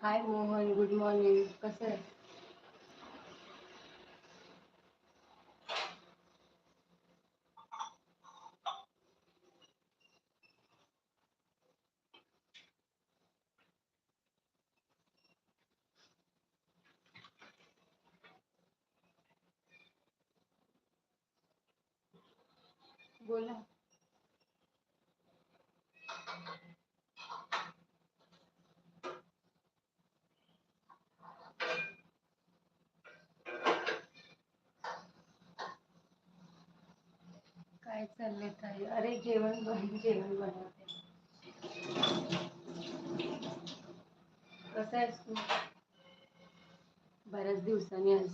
हाय Mohan good morning. कसं आहे बोला. काय चाललंय ताई? अरे जेवण बन जेवण बनवते. कसं आहेस तू? बऱ्याच दिवसांनी आज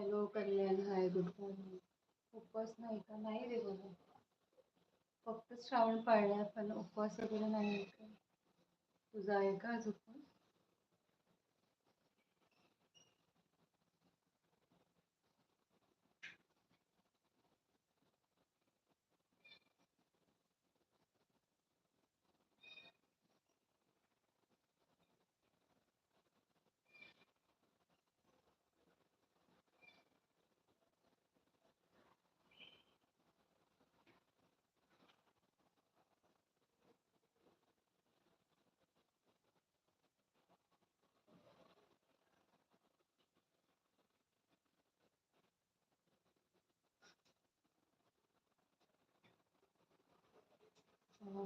hello Kalyan hi good morning. उपवास नाही का? नाही रे बाबा. फक्त श्रावण पाळला पण उपवास वगैरे नाही का? तुझा आहे का आज उपवास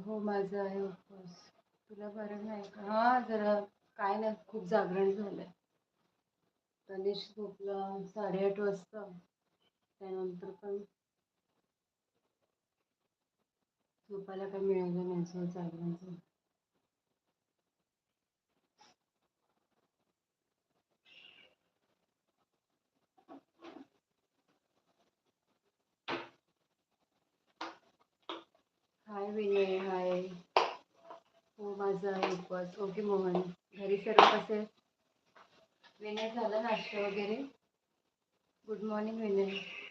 हो माझं आहे उपवास तुला बरं नाही का? हा जरा काय नाही खूप जागरण झालंय. तनिष झोपला साडेआठ वाजता. त्यानंतर पण झोपायला काही मिळालं नाही असं जागरण झालं. हाय विनय. माझा उपवास ओके मोहन. घरी सर्व कसे? विनय झाला नाश्ता वगैरे? Good morning Vinay.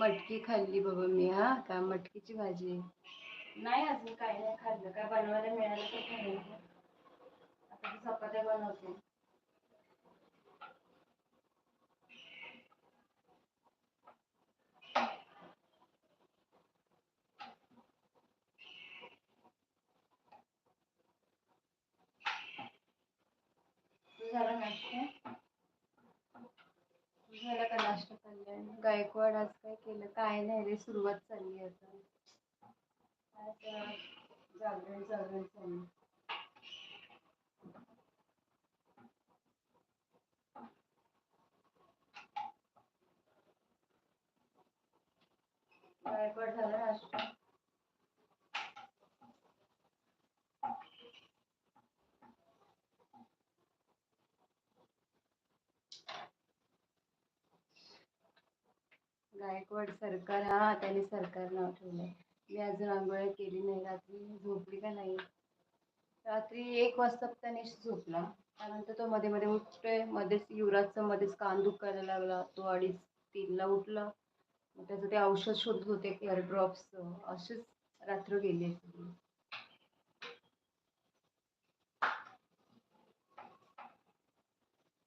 मटकी खाल्ली बाबा मी, हा? का मटकीची भाजी? नाही अजून काही नाही खाल्लं. काय बनवायला मिळालं तर झाला का नाश्ता कल्याण गायकवाड आज काय केलं? काय नाही रे सुरुवात चालली आता. जागरण जागरण चालली गायकवाड झाला नाश्ता. गायकवाड सरकार हा त्याने सरकार नाव ठेवलं मी अजून आंघोळ केली नाही रात्री झोपली का नाही? रात्री एक वाजता तनिष झोपला. त्यानंतर तो मध्ये मध्ये उठतोय मध्येच युवराजचा मध्येच कान दुखायला लागला. तो अडीच तीनला उठला. त्याचं ते औषध शोधत होते एअर ड्रॉप्सचं अशीच रात्र गेली आहे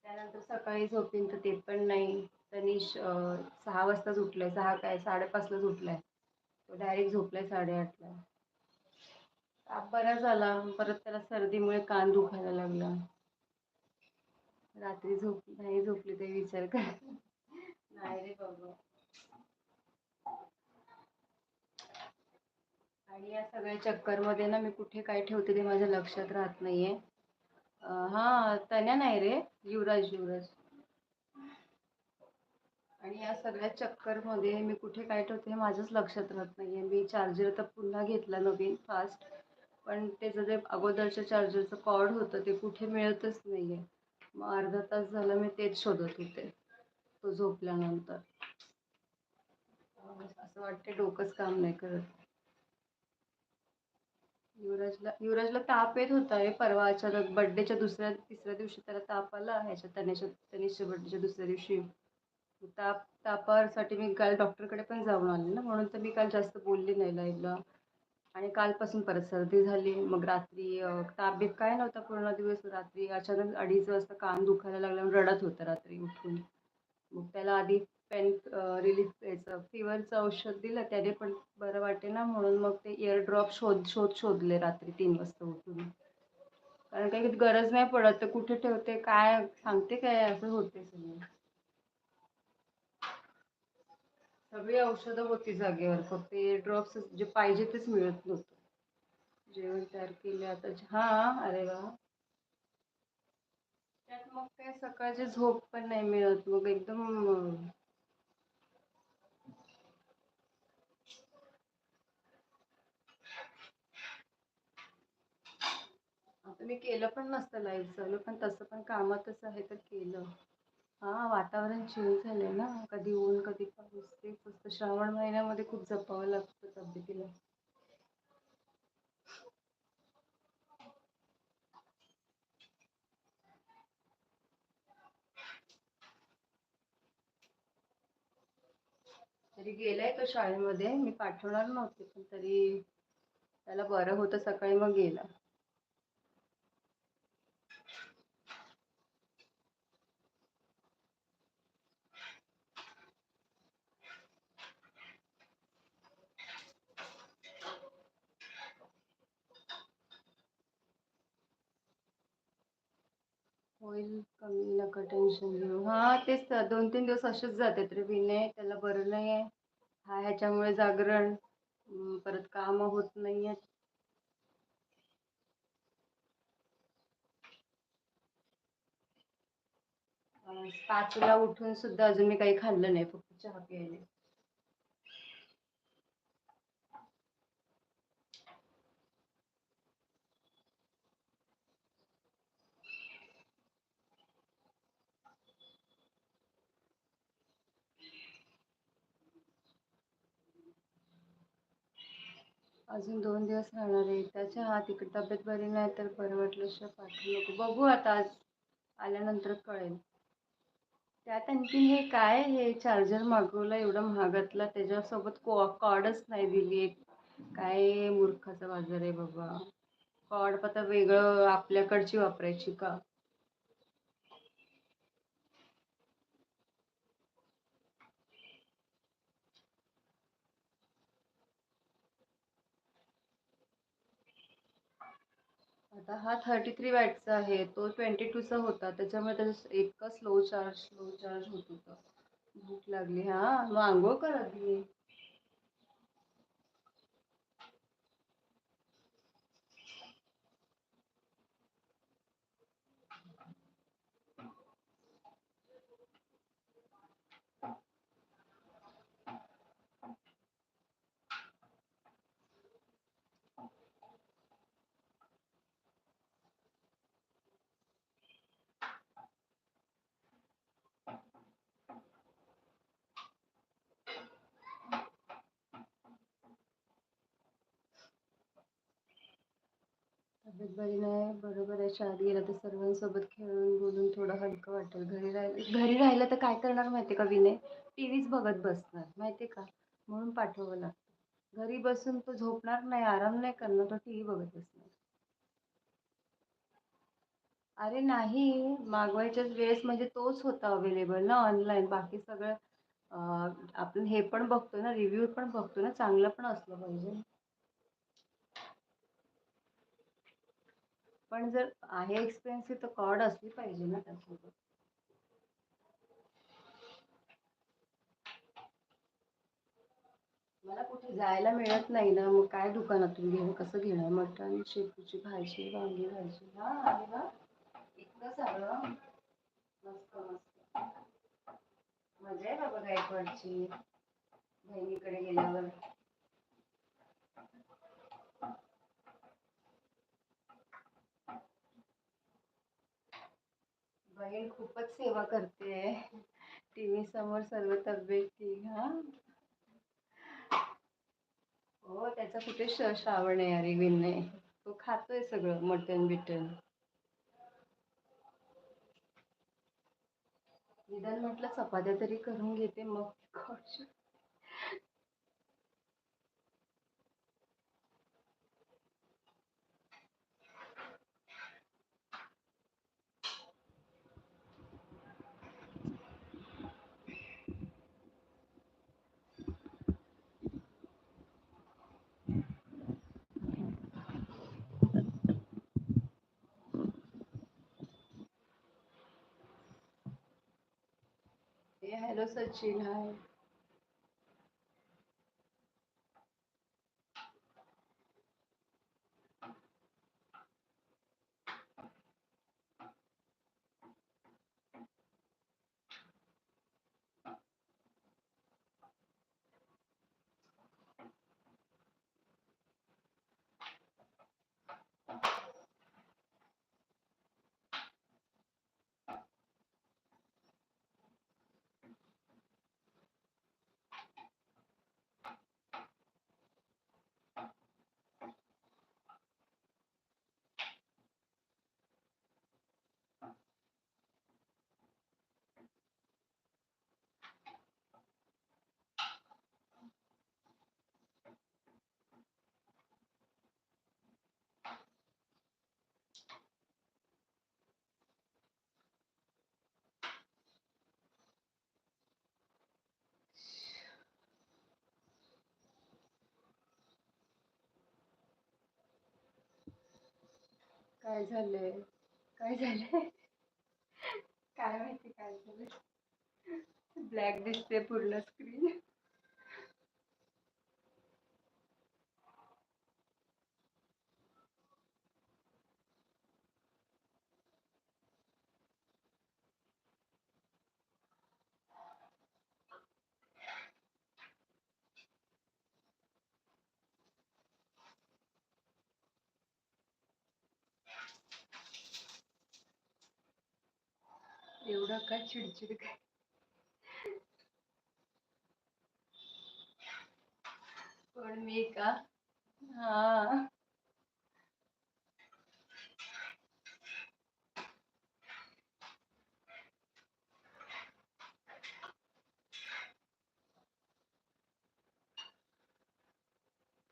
त्यानंतर सकाळी झोपेन तर ते पण नाही. तनिष सहा वाजताच उठलाय सहा काय साडेपाचलाच उठलाय तो डायरेक्ट झोपलाय साडेआठला. ताप बरा झाला परत त्याला सर्दीमुळे कान दुखायला लागला. रात्री झोप नाही झोपली ते विचार कर. नाही रे बाबा. आणि या सगळ्या चक्करमध्ये ना मी कुठे काय ठेवते ते माझ्या लक्षात राहत नाहीये. हा तन्या नाही रे. युवराज युवराज. आणि या सगळ्या चक्करमध्ये मी कुठे काय ठेवते हे माझ्याच लक्षात राहत नाहीये. मी चार्जर तर पुन्हा घेतला नवीन फास्ट पण त्याचं जे अगोदरच्या चार्जरचं कॉर्ड होतं ते कुठे मिळतच नाहीये. मग अर्धा तास झाला मी तेच शोधत होते. तो झोपल्यानंतर. असं वाटते डोकंच काम नाही करत. युवराजला युवराजला ताप येत होता. हे परवा अचानक बड्डेच्या दुसऱ्या तिसऱ्या दिवशी त्याला ताप आला. ह्याच्या तनेच्या तनिषच्या बड्डेच्या दुसऱ्या दिवशी ताप तापासाठी मी काल डॉक्टरकडे पण जाऊन आले ना म्हणून तर मी काल जास्त बोलली नाही लाईव्हला आणि कालपासून परत सर्दी झाली. मग रात्री अं, ताप बीप काय नव्हता पूर्ण दिवस. रात्री अचानक अडीच वाजता कान दुखायला लागला रडत होता रात्री उठून. मग त्याला आधी पेन रिलीफ यायचं फिवरचं औषध दिलं. त्याने पण बरं वाटे ना म्हणून मग ते इयर ड्रॉप शोध शोध शोधले रात्री तीन वाजता उठून. कारण काही गरज नाही पडत. तर कुठे ठेवते? काय? सांगते काय? असं होते सगळं. सगळी औषधं होती जागेवर फक्त इयर ड्रॉप्स जे पाहिजे तेच मिळत नव्हतं. जेवण तयार केले आता हा अरे वा. त्यात मग काय सकाळची झोप पण नाही मिळत मग एकदम आता मी केलं पण नसतं लाईव्ह चालू पण तसं पण कामातच आहे तर केलं. हा वातावरण चेंज झालंय ना. कधी ऊन कधी पाऊस. तेच असतं. श्रावण महिन्यामध्ये खूप जपावं लागतं तब्येतीला. तरी गेलाय तो शाळेमध्ये. मी पाठवणार नव्हते पण तरी त्याला बरं होतं. सकाळी मग गेला. होईल कमी नका टेन्शन घेऊ? हा तेच तर. दोन तीन दिवस असेच जातात रे विनय त्याला बरं नाही आहे हा ह्याच्यामुळे जागरण परत काम होत नाही आहेत पाचला उठून सुद्धा अजून मी काही खाल्लं नाही फक्त चहा प्यायले. अजून दोन दिवस राहणार आहे. त्याच्या हा तिकडे तब्येत बरी नाही तर बरं वाटल्याशिवाय पाठवू नको. बघू आता आज आल्यानंतर कळेल. त्यात आणखी हे काय हे चार्जर मागवलं एवढं महागातला. त्याच्यासोबत कॉ कॉडच नाही दिली काय मूर्खाचा बाजार आहे बाबा. कॉर्ड आता वेगळं आपल्याकडची वापरायची का? आता हा थर्टी थ्री वॅटचा आहे तो ट्वेंटी टूचा होता त्याच्यामुळे त्याचं इतकं स्लो चार्ज स्लो चार्ज होत होतं. भूक लागली हां? मग आंघोळ कर आधी तब्येत बरी नाही बरोबर आहे शाळेत गेला तर सर्वांसोबत खेळून बोलून थोडं हलकं वाटेल. घरी राहिलं घरी राहिलं तर काय करणार माहिती का विनय? टी व्हीच बघत बसणार माहिती आहे का? म्हणून पाठवावं लागतं. घरी बसून तो झोपणार नाही आराम नाही करणार तो टी व्ही बघत बसणार. अरे नाही मागवायच्याच वेळेस म्हणजे तोच होता अवेलेबल ना ऑनलाईन बाकी सगळं आपण हे पण बघतो ना रिव्ह्यू पण बघतो ना चांगलं पण असलं पाहिजे. पण जर आहे एक्सपेन्सिव्ह तर कॉर्ड असली पाहिजे ना त्यासोबत. मला कुठे जायला मिळत नाही ना मग काय दुकानातून घेऊ कसं घेणार? मटण शेपूची भाजी वांगी भाजी. हा आहे ना? इतकं सगळं मस्त मस्त. मजा आहे बाबा गायकवाडची. बहिणीकडे गेल्यावर. बहीण खूपच सेवा करते. टी व्ही समोर सर्व तब्येत ठीक हा? हो त्याचा कुठे श श्रावण आहे अरे विनय तो खातोय सगळं मटन बिटन निदान म्हटलं चपात्या तरी करून घेते मग. hello Sachin, hi. काय झालंय? काय झालंय? काय माहिती काय झालंय? ब्लॅक दिसते पूर्ण स्क्रीन एवढं का चिडचिड काय? पण मी का? हा.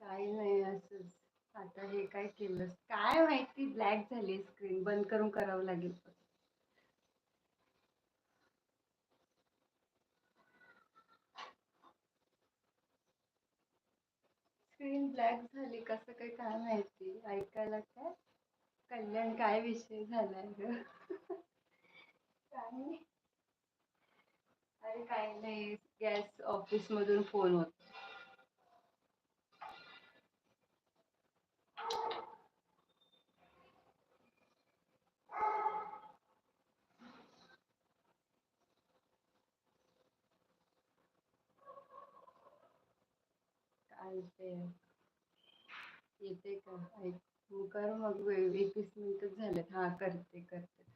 काही नाही असंच. आता हे काय केलंस? काय माहिती? ब्लॅक झाली स्क्रीन बंद करून करावं लागेल स्क्रीन ब्लॅक झाली कसं काय काय माहिती? ऐकायला काय? कल्याण काय विषय झालाय ग? काय अरे काही नाही गॅस ऑफिस मधून फोन होत. हो का कर मग वीस एकवीस मिनिटच झालेत. हा करते करते.